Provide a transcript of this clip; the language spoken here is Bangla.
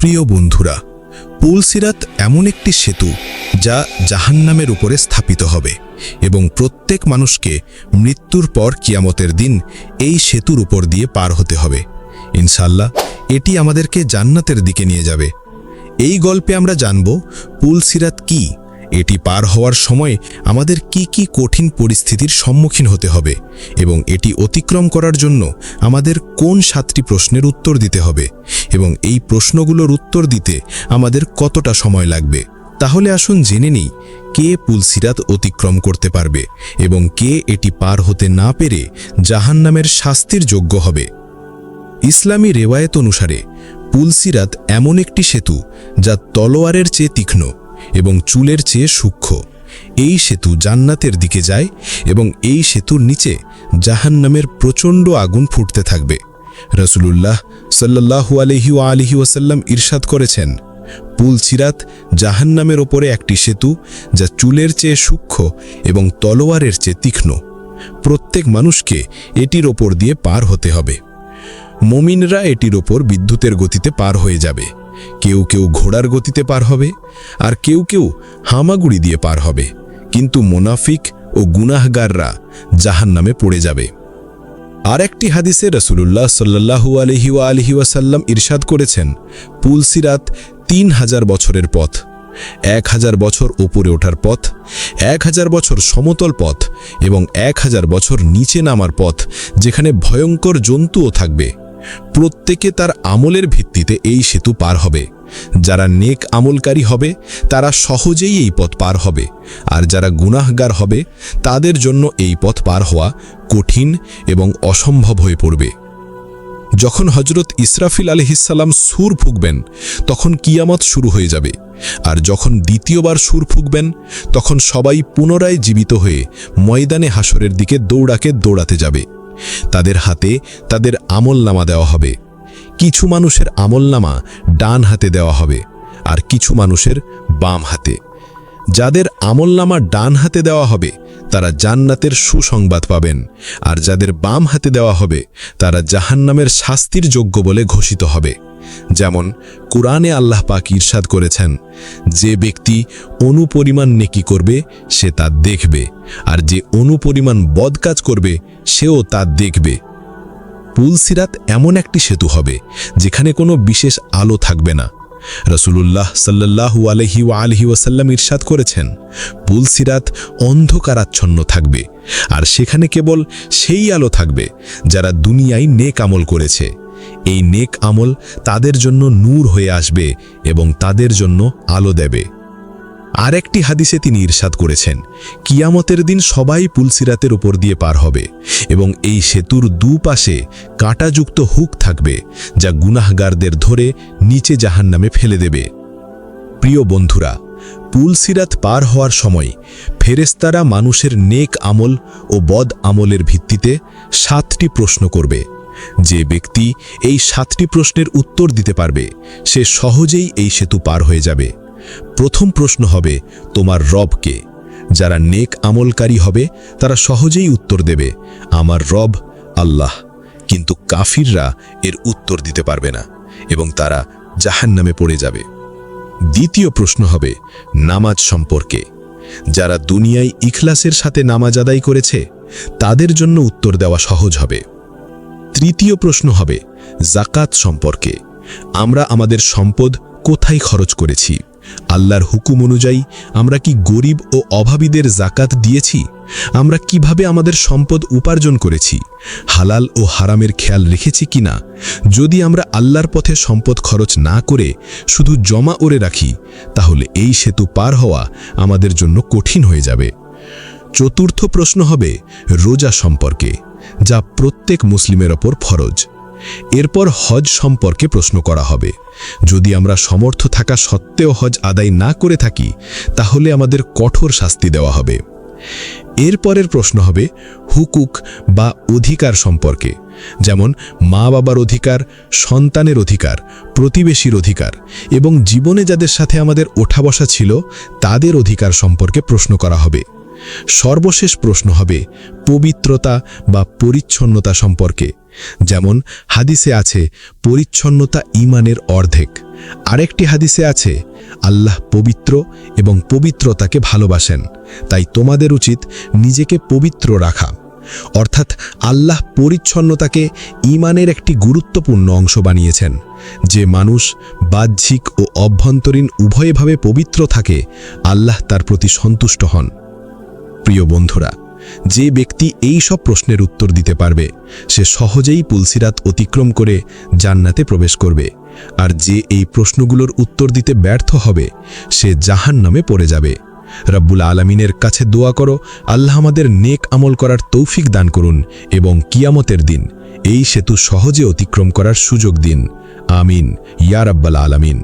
প্রিয় বন্ধুরা, পুলসিরাত এমন একটি সেতু যা জাহান্নামের উপরে স্থাপিত হবে এবং প্রত্যেক মানুষকে মৃত্যুর পর কিয়ামতের দিন এই সেতুর উপর দিয়ে পার হতে হবে। ইনশাল্লাহ এটি আমাদেরকে জান্নাতের দিকে নিয়ে যাবে। এই গল্পে আমরা জানব পুলসিরাত কি এটি পার হওয়ার সময় আমাদের কি কি কঠিন পরিস্থিতির সম্মুখীন হতে হবে এবং এটি অতিক্রম করার জন্য আমাদের কোন সাতটি প্রশ্নের উত্তর দিতে হবে এবং এই প্রশ্নগুলোর উত্তর দিতে আমাদের কতটা সময় লাগবে। তাহলে আসুন জেনে নিই কে পুলসিরাত অতিক্রম করতে পারবে এবং কে এটি পার হতে না পেরে জাহান্নামের শাস্তির যোগ্য হবে। ইসলামী রেওয়ায়েত অনুসারে পুলসিরাত এমন একটি সেতু যা তলোয়ারের চেয়ে তীক্ষ্ণ। এবং চুলের চেয়ে সূক্ষ্ম। এই সেতু জান্নাতের দিকে যায় এবং এই সেতুর নিচে জাহান্নামের প্রচণ্ড আগুন ফুটতে থাকবে। রসুলুল্লাহ সাল্লাহু আলহি আলহি ওয়াসাল্লাম ইরশাদ করেছেন, পুল চিরাত জাহান্নামের ওপরে একটি সেতু যা চুলের চেয়ে সূক্ষ্ম এবং তলোয়ারের চেয়ে তীক্ষ্ণ। প্রত্যেক মানুষকে এটির ওপর দিয়ে পার হতে হবে। মমিনরা এটির ওপর বিদ্যুতের গতিতে পার হয়ে যাবে। কেউ কেউ ঘোড়ার গতিতে পার হবে আর কেউ কেউ হামাগুড়ি দিয়ে পার হবে। কিন্তু মোনাফিক ও গুনাহগাররা জাহান নামে পড়ে যাবে। আর একটি হাদিসে রসুল্লাহ সাল্লাহু আলহি আলহি ওয়াসাল্লাম ইরশাদ করেছেন পুলসিরাত তিন হাজার বছরের পথ, এক হাজার বছর ওপরে ওঠার পথ, এক হাজার বছর সমতল পথ এবং এক হাজার বছর নিচে নামার পথ, যেখানে ভয়ঙ্কর জন্তুও থাকবে। প্রত্যেকে তার আমলের ভিত্তিতে এই সেতু পার হবে। যারা নেক আমলকারী হবে, তারা সহজেই এই পথ পার হবে। আর যারা গুনাহগার হবে, তাদের জন্য এই পথ পার হওয়া কঠিন এবং অসম্ভব হয়ে পড়বে। যখন হজরত ইসরাফিল আলহিসাল্লাম সুর ফুঁকবেন, তখন কিয়ামত শুরু হয়ে যাবে। আর যখন দ্বিতীয়বার সুর ফুঁকবেন, তখন সবাই পুনরায় জীবিত হয়ে ময়দানে হাসরের দিকে দৌড়াকে দৌড়াতে যাবে। তাদের হাতে তাদের আমলনামা দেওয়া হবে। কিছু মানুষের আমলনামা ডান হাতে দেওয়া হবে আর কিছু মানুষের বাম হাতে। যাদের আমলনামা ডান হাতে দেওয়া হবে, তারা জান্নাতের সুসংবাদ পাবেন আর যাদের বাম হাতে দেওয়া হবে, তারা জাহান্নামের শাস্তির যোগ্য বলে ঘোষিত হবে। যেমন কোরআনে আল্লাহ পাক ইরশাদ করেছেন, যে ব্যক্তি অনুপরিমাণ নেকি করবে, সে তা দেখবে, আর যে অনুপরিমাণ বদ কাজ করবে, সেও তা দেখবে। পুলসিরাত এমন একটি সেতু হবে, যেখানে কোনো বিশেষ আলো থাকবে না। রসুলুল্লাহ সাল্লাহু আলহি ও আলহি ওয়াসাল্লাম ইরশাদ করেছেন পুলসিরাত অন্ধকারাচ্ছন্ন থাকবে, আর সেখানে কেবল সেই আলো থাকবে, যারা দুনিয়ায় নেক আমল করেছে। এই নেক আমল তাদের জন্য নূর হয়ে আসবে এবং তাদের জন্য আলো দেবে। আর একটি হাদিসে তিনি ইরশাদ করেছেন, কিয়ামতের দিন সবাই পুলসিরাতের উপর দিয়ে পার হবে এবং এই সেতুর দুপাশে কাঁটাযুক্ত হুক থাকবে যা গুনাহগারদের ধরে নিচে জাহান নামে ফেলে দেবে। প্রিয় বন্ধুরা, পুলসিরাত পার হওয়ার সময় ফেরেস্তারা মানুষের নেক আমল ও বদ আমলের ভিত্তিতে সাতটি প্রশ্ন করবে। যে ব্যক্তি এই সাতটি প্রশ্নের উত্তর দিতে পারবে, সে সহজেই এই সেতু পার হয়ে যাবে। প্রথম প্রশ্ন হবে, তোমার রবকে যারা নেক আমলকারী হবে, তারা সহজেই উত্তর দেবে, আমার রব আল্লাহ। কিন্তু কাফিররা এর উত্তর দিতে পারবে না, এবং তারা জাহান নামে পড়ে যাবে। দ্বিতীয় প্রশ্ন হবে, নামাজ সম্পর্কে? যারা দুনিয়ায় ইখলাসের সাথে নামাজ আদায় করেছে, তাদের জন্য উত্তর দেওয়া সহজ হবে। তৃতীয় প্রশ্ন হবে, জাকাত সম্পর্কে। আমরা আমাদের সম্পদ কোথায় খরচ করেছি? আল্লাহর হুকুম অনুযায়ী আমরা কি গরিব ও অভাবীদের জাকাত দিয়েছি? আমরা কীভাবে আমাদের সম্পদ উপার্জন করেছি? হালাল ও হারামের খেয়াল রেখেছি কিনা? যদি আমরা আল্লাহর পথে সম্পদ খরচ না করে শুধু জমা ওরে রাখি, তাহলে এই সেতু পার হওয়া আমাদের জন্য কঠিন হয়ে যাবে। চতুর্থ প্রশ্ন হবে, রোজা সম্পর্কে। যা প্রত্যেক মুসলিমের ওপর ফরজ। এরপর হজ সম্পর্কে প্রশ্ন করা হবে। যদি আমরা সমর্থ থাকা সত্ত্বেও হজ আদায় না করে থাকি, তাহলে আমাদের কঠোর শাস্তি দেওয়া হবে। এরপরের প্রশ্ন হবে হুকুক বা অধিকার সম্পর্কে। যেমন মা বাবার অধিকার, সন্তানের অধিকার, প্রতিবেশীর অধিকার এবং জীবনে যাদের সাথে আমাদের ওঠা বসা ছিল, তাদের অধিকার সম্পর্কে প্রশ্ন করা হবে। সর্বশেষ প্রশ্ন হবে পবিত্রতা বা পরিচ্ছন্নতা সম্পর্কে। যেমন হাদিসে আছে, পরিচ্ছন্নতা ইমানের অর্ধেক। আরেকটি হাদিসে আছে, আল্লাহ পবিত্র এবং পবিত্রতাকে ভালোবাসেন, তাই তোমাদের উচিত নিজেকে পবিত্র রাখা। অর্থাৎ আল্লাহ পরিচ্ছন্নতাকে ইমানের একটি গুরুত্বপূর্ণ অংশ বানিয়েছেন, যে মানুষ বাহ্যিক ও অভ্যন্তরীণ উভয়ভাবে পবিত্র থাকে, আল্লাহ তার প্রতি সন্তুষ্ট হন। প্রিয় বন্ধুরা, যে ব্যক্তি এই সব প্রশ্নের উত্তর দিতে পারবে, সে সহজেই পুলসিরাত অতিক্রম করে জান্নাতে প্রবেশ করবে। আর যে এই প্রশ্নগুলোর উত্তর দিতে ব্যর্থ হবে, সে জাহান নামে পড়ে যাবে। রব্বুল আলমিনের কাছে দোয়া করো, আল্লাহ আমাদের নেক আমল করার তৌফিক দান করুন এবং কিয়ামতের দিন এই সেতু সহজে অতিক্রম করার সুযোগ দিন। আমিন, ইয়া রব্বাল আলমিন।